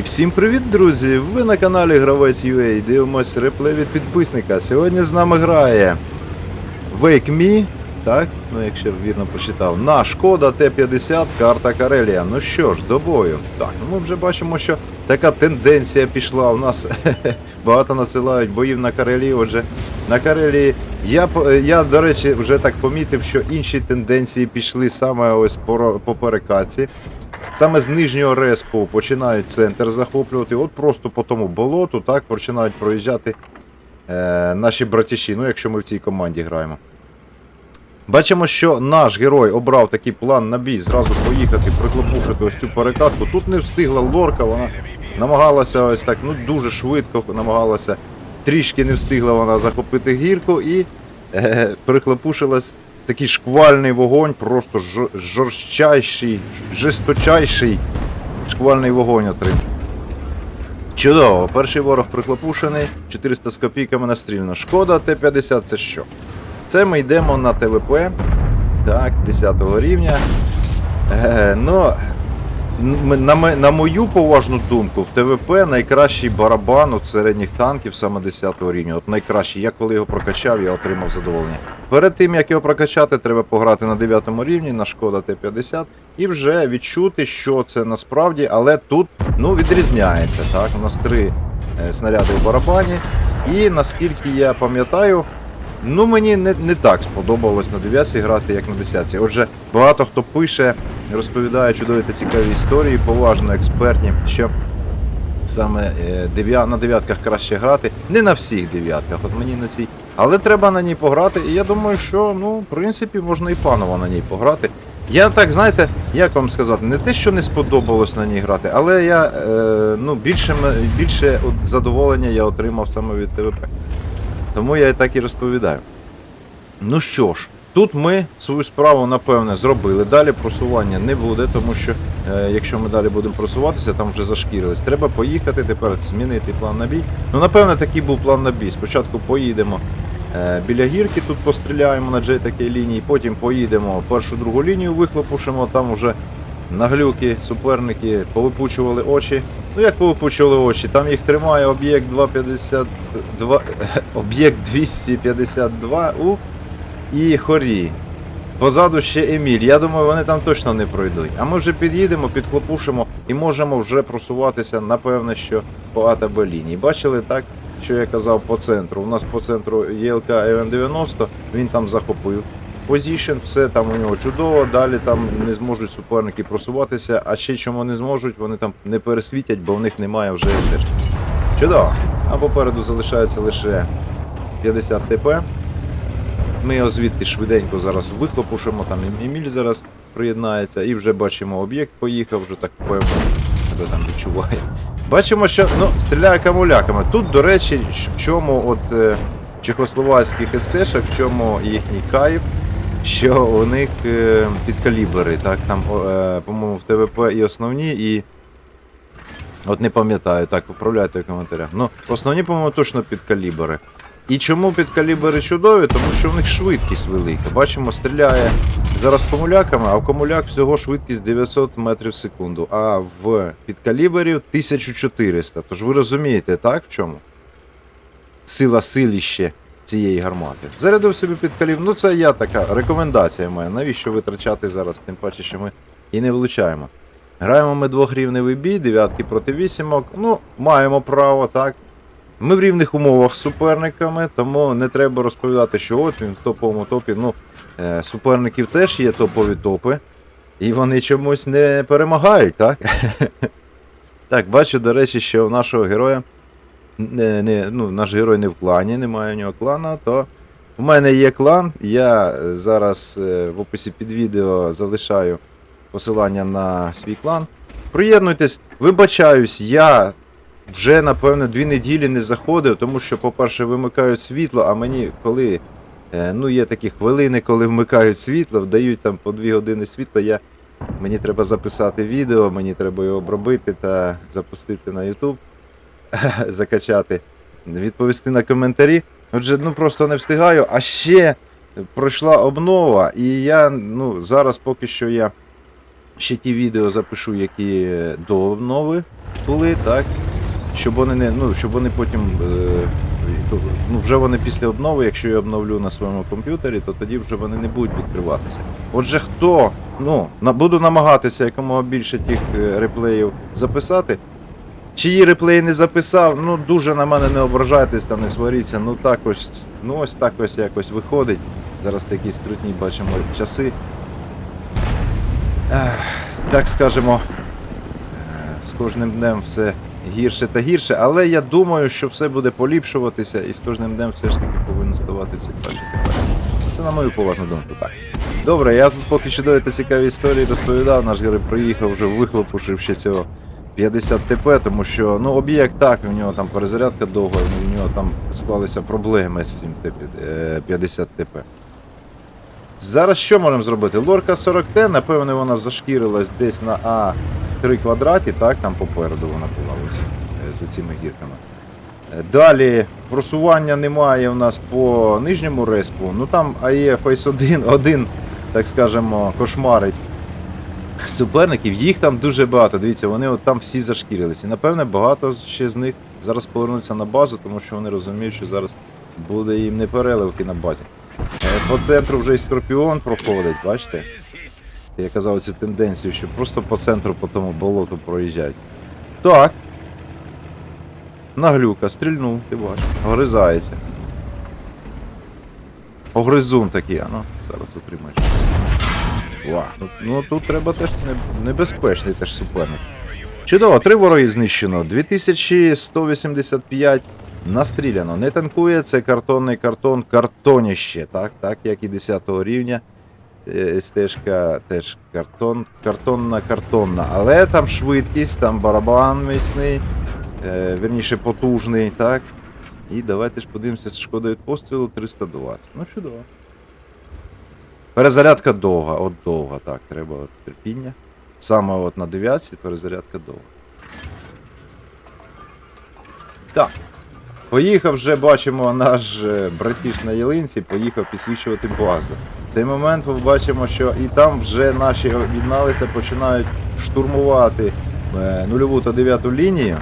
І всім привіт, друзі! Ви на каналі Гравець UA. Дивимось реплей від підписника. Сьогодні з нами грає Wake Me, так? Ну, якщо вірно прочитав, на Шкода Т-50, карта Карелія. Ну що ж, до бою. Так, ну ми вже бачимо, що така тенденція пішла. У нас багато насилають боїв на Карелії. Отже, на Карелії я, я, до речі, вже так помітив, що інші тенденції пішли саме ось по, по перекатці. Саме з нижнього респу починають центр захоплювати, от просто по тому болоту так починають проїжджати е, наші братіші, ну якщо ми в цій команді граємо. Бачимо, що наш герой обрав такий план на бій, зразу поїхати, приклопушити ось цю перекатку. Тут не встигла лорка, вона намагалася ось так, ну дуже швидко намагалася, трішки не встигла вона захопити гірку і е, приклопушилась такий шквальний вогонь, просто жор- жорстчайший, жесточайший шквальний вогонь отримав. Чудово, перший ворог приклопушений, 400 з копійками настрільно. Шкода Т-50 це що? Це ми йдемо на ТВП, так, 10 рівня. Е, ну, на, на мою поважну думку, в ТВП найкращий барабан от середніх танків саме 10 рівня. От найкращий. Я коли його прокачав, я отримав задоволення. Перед тим як його прокачати, треба пограти на 9 рівні на шкода Т-50 і вже відчути, що це насправді, але тут ну, відрізняється. Так? У нас три е, снаряди в барабані. І наскільки я пам'ятаю, Ну, мені не, не так сподобалось на 9 грати, як на 10. Отже, багато хто пише, розповідає чудові та цікаві історії, поважно експертні, що саме е, на дев'ятках краще грати. Не на всіх дев'ятках, от мені на цій. Але треба на ній пограти, і я думаю, що ну, в принципі можна і паново на ній пограти. Я так, знаєте, як вам сказати, не те, що не сподобалось на ній грати, але я е, ну, більше, більше задоволення я отримав саме від ТВП. Тому я і так і розповідаю. Ну що ж, тут ми свою справу, напевне, зробили. Далі просування не буде, тому що е, якщо ми далі будемо просуватися, там вже зашкірились. Треба поїхати, тепер змінити план на бій. Ну, напевне, такий був план на бій. Спочатку поїдемо е, біля гірки, тут постріляємо на джей такій лінії, потім поїдемо першу другу лінію, вихлопушимо, там вже наглюки, суперники повипучували очі. Ну як повипучували очі? Там їх тримає об'єкт 252, об'єкт 252 у і хорі. Позаду ще Еміль. Я думаю, вони там точно не пройдуть. А ми вже під'їдемо, підхлопушимо і можемо вже просуватися, напевне, що по А та Б лінії. Бачили так, що я казав по центру. У нас по центру ЄЛК МН90, він там захопив. Позішн, все там у нього чудово, далі там не зможуть суперники просуватися, а ще чому не зможуть, вони там не пересвітять, бо в них немає вже теж. Чудово. А попереду залишається лише 50 ТП. Ми його звідти швиденько зараз вихлопушимо, там Еміль зараз приєднається, і вже бачимо об'єкт поїхав, вже так певно себе там відчуває. Бачимо, що ну, стріляє камуляками. Тут, до речі, в чому от е, чехословацьких СТ-шок, в чому їхній кайф, що у них е, підкалібри, так, там, е, по-моєму, в ТВП і основні, і. От не пам'ятаю, так, поправляйте в коментарях. Ну, основні, по-моєму, точно підкалібри. І чому підкалібри чудові? Тому що в них швидкість велика. Бачимо, стріляє зараз комуляками, а в комуляк всього швидкість 900 метрів в секунду, а в підкаліберів 1400. Тож ви розумієте, так, в чому? Сила силіще цієї гармати. Зарядив собі підкаліб. Ну це я така рекомендація моя. Навіщо витрачати зараз, тим паче, що ми і не влучаємо. Граємо ми двохрівневий бій, дев'ятки проти вісімок. Ну, маємо право, так. Ми в рівних умовах з суперниками, тому не треба розповідати, що от він в топовому топі. Ну, е, суперників теж є топові топи, і вони чомусь не перемагають, так? так, бачу, до речі, що у нашого героя. Не, не, ну, наш герой не в клані, немає у нього клана, то у мене є клан. Я е, зараз е, в описі під відео залишаю посилання на свій клан. Приєднуйтесь, вибачаюсь, я вже, напевно, дві неділі не заходив, тому що, по-перше, вимикають світло, а мені коли. е, Ну, є такі хвилини, коли вмикають світло, вдають там по дві години світла. Я, мені треба записати відео, мені треба його обробити та запустити на YouTube, закачати, відповісти на коментарі. Отже, ну просто не встигаю. А ще пройшла обнова, і я ну, зараз поки що я ще ті відео запишу, які до обнови були, так? Щоб вони не. Ну, щоб вони потім. Е, ну, вже вони після обнови, якщо я обновлю на своєму комп'ютері, то тоді вже вони не будуть відкриватися. Отже, хто ну, буду намагатися якомога більше тих е, реплеїв записати. Чиї реплеї не записав, ну дуже на мене не ображайтесь та не сваріться. Ну так ось, ну ось так ось якось виходить. Зараз такі скрутні бачимо часи. Так скажемо, е, з кожним днем все гірше та гірше, але я думаю, що все буде поліпшуватися і з кожним днем все ж таки повинно ставати все краще. Це на мою поважну думку, так. Добре, я тут поки чудові та цікаві історії розповідав, наш герой приїхав вже вихлопушив ще цього 50 ТП, тому що ну об'єкт так, у нього там перезарядка довга, у нього там склалися проблеми з цим ТП, е, 50 ТП. Зараз що можемо зробити? Лорка 40Т, напевне, вона зашкірилась десь на А3 квадраті, так, там попереду вона була оці, е, за цими гірками. Е, Далі просування немає у нас по нижньому респу. Ну там АЕ Фейс 1, один, так скажемо, кошмарить суперників. Їх там дуже багато. Дивіться, вони от там всі зашкірились. І напевне багато ще з них зараз повернуться на базу, тому що вони розуміють, що зараз буде їм не переливки на базі. Е, По центру вже і Скорпіон проходить, бачите? Я казав цю тенденцію, що просто по центру по тому болоту проїжджають. Так. Наглюка, стрільнув, ти бачиш. Огризається. Огризун такий, а ну, зараз отримаєш. Ва, ну, ну тут треба теж небезпечний теж суперник. Чудово, три вороги знищено. 2185 настріляно. Не танкує, це картонний картон, картоніще, так, так як і 10 рівня. Е, Стежка теж картон, картонна, картонна. Але там швидкість, там барабан міцний, е, вірніше потужний, так. І давайте ж подивимося, шкода від пострілу 320. Ну чудово. Перезарядка довга, от довга, так, треба от терпіння. Саме от на дев'ятці перезарядка довга. Так. Поїхав вже, бачимо, наш е, братіш на ялинці, поїхав підсвічувати базу. В цей момент ми бачимо, що і там вже наші об'єдналися, починають штурмувати е, нульову та дев'яту лінію.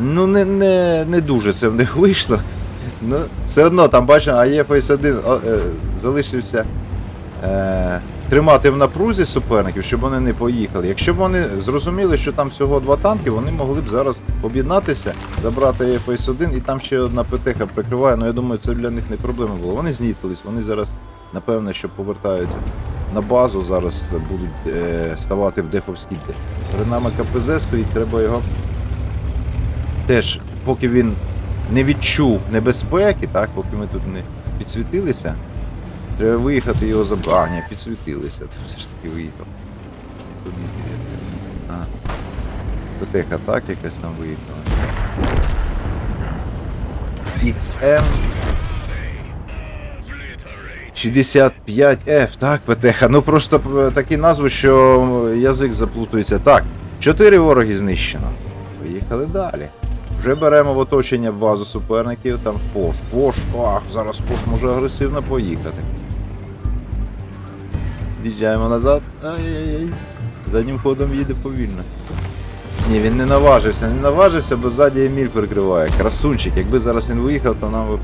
Ну, не, не, не дуже це в них вийшло. Ну, все одно там бачимо, АЄФС 1 е, залишився е, тримати в напрузі суперників, щоб вони не поїхали. Якщо б вони зрозуміли, що там всього два танки, вони могли б зараз об'єднатися, забрати АЄФС 1 і там ще одна ПТХ прикриває. Ну я думаю, це для них не проблема було. Вони знітились, вони зараз, напевне, що повертаються на базу, зараз будуть е, ставати в дефовський де. Перед нами КПЗ стоїть, треба його теж, поки він не відчув небезпеки, так, поки ми тут не підсвітилися, треба виїхати його забрати. А, ні, підсвітилися, все ж таки виїхав. А. Так якась там виїхала. XM 65F, так, ПТХ. Ну просто е, такі назви, що язик заплутується. Так, чотири вороги знищено. Поїхали далі. Вже беремо в оточення базу суперників, там Пош. Пош, ах, зараз Пош може агресивно поїхати. З'їжджаємо назад. Ай-яй-яй. Заднім ходом їде повільно. Ні, він не наважився, не наважився, бо ззаді Еміль прикриває. Красунчик, якби зараз він виїхав, то нам би.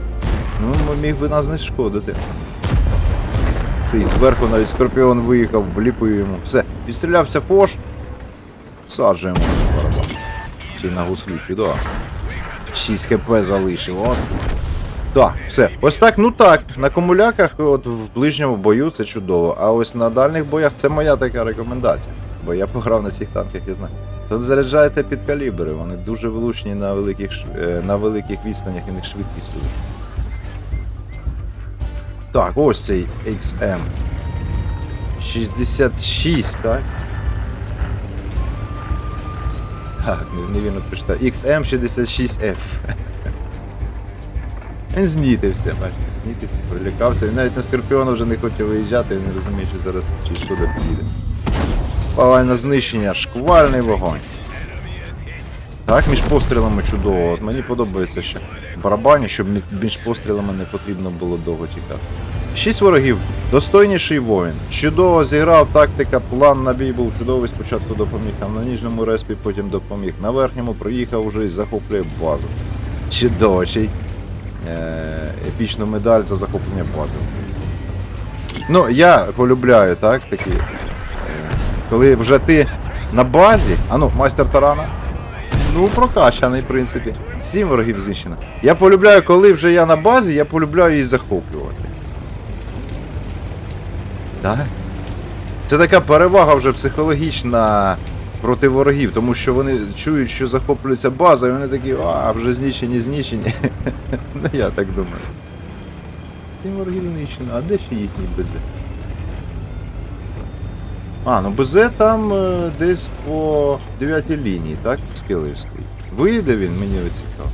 Ну, міг би нас не шкодити. Цей зверху навіть скорпіон виїхав, вліпив йому. Все, відстрілявся Фош. Саджуємо барабан. Чи на гуслі, чудово. 6 хп залишив, от. Так, все. Ось так, ну так. На комуляках, от в ближньому бою це чудово. А ось на дальніх боях це моя така рекомендація. Бо я пограв на цих танках, я знаю. Тут заряджаєте під калібри, вони дуже влучні на великих, е, на великих відстанях і них швидкість велика. Так, ось цей XM. 66, так? Так, не- невірно прочитав. XM66F. Він знітився, бачите, знітився, прилякався. Він навіть на Скорпіона вже не хоче виїжджати, він не розуміє, що зараз чи що де підійде. Палай на знищення, шквальний вогонь. Так, між пострілами чудово. От мені подобається ще в барабані, щоб між пострілами не потрібно було довго чекати. Шість ворогів. Достойніший воїн. Чудово зіграв, тактика, план на бій був чудовий. Спочатку допоміг там на ніжньому респі, потім допоміг. На верхньому приїхав уже і захоплює базу. Чудово, й е, епічну медаль за захоплення бази. Ну, я полюбляю, так, такі. е, Коли вже ти на базі, а ну, майстер тарана. Ну, прокачаний, в принципі. Сім ворогів знищено. Я полюбляю, коли вже я на базі, я полюбляю її захоплювати. Так? Це така перевага вже психологічна проти ворогів, тому що вони чують, що захоплюється база, і вони такі, а, вже знищені, знищені. ну я так думаю. Сім ворогів знищено, а де ще їхній БЗ? А, ну БЗ там е, десь по 9 лінії, так? Скилив стоїть. Вийде він, мені цікаво.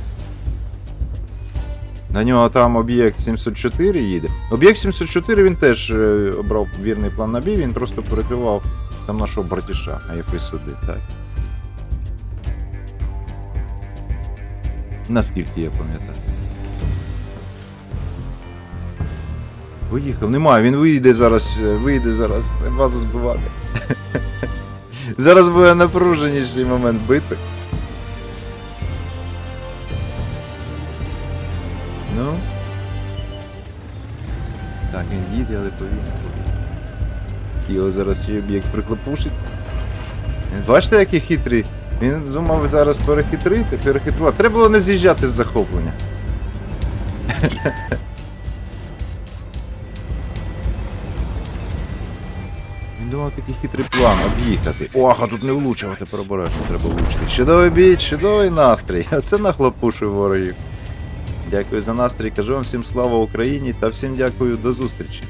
На нього там об'єкт 704 їде. Об'єкт 704 він теж е, обрав вірний план на бій, він просто перекривав там нашого братіша, а який сюди, так. Наскільки я пам'ятаю. Виїхав, немає, він вийде зараз, е, вийде зараз, базу збивати. Зараз буде напруженіший момент битви. Ну. Так, він їде, але повільно. Його зараз ще об'єкт приклепушить. Бачите, який хитрий? Він думав зараз перехитрити, перехитрувати. Треба було не з'їжджати з захоплення. Він думав такий хитрий план об'їхати. Ох, а тут не влучувати, перебережно треба влучити. Чудовий бій, чудовий настрій. Оце нахлопушив ворогів. Дякую за настрій. Кажу вам всім слава Україні та всім дякую до зустрічі.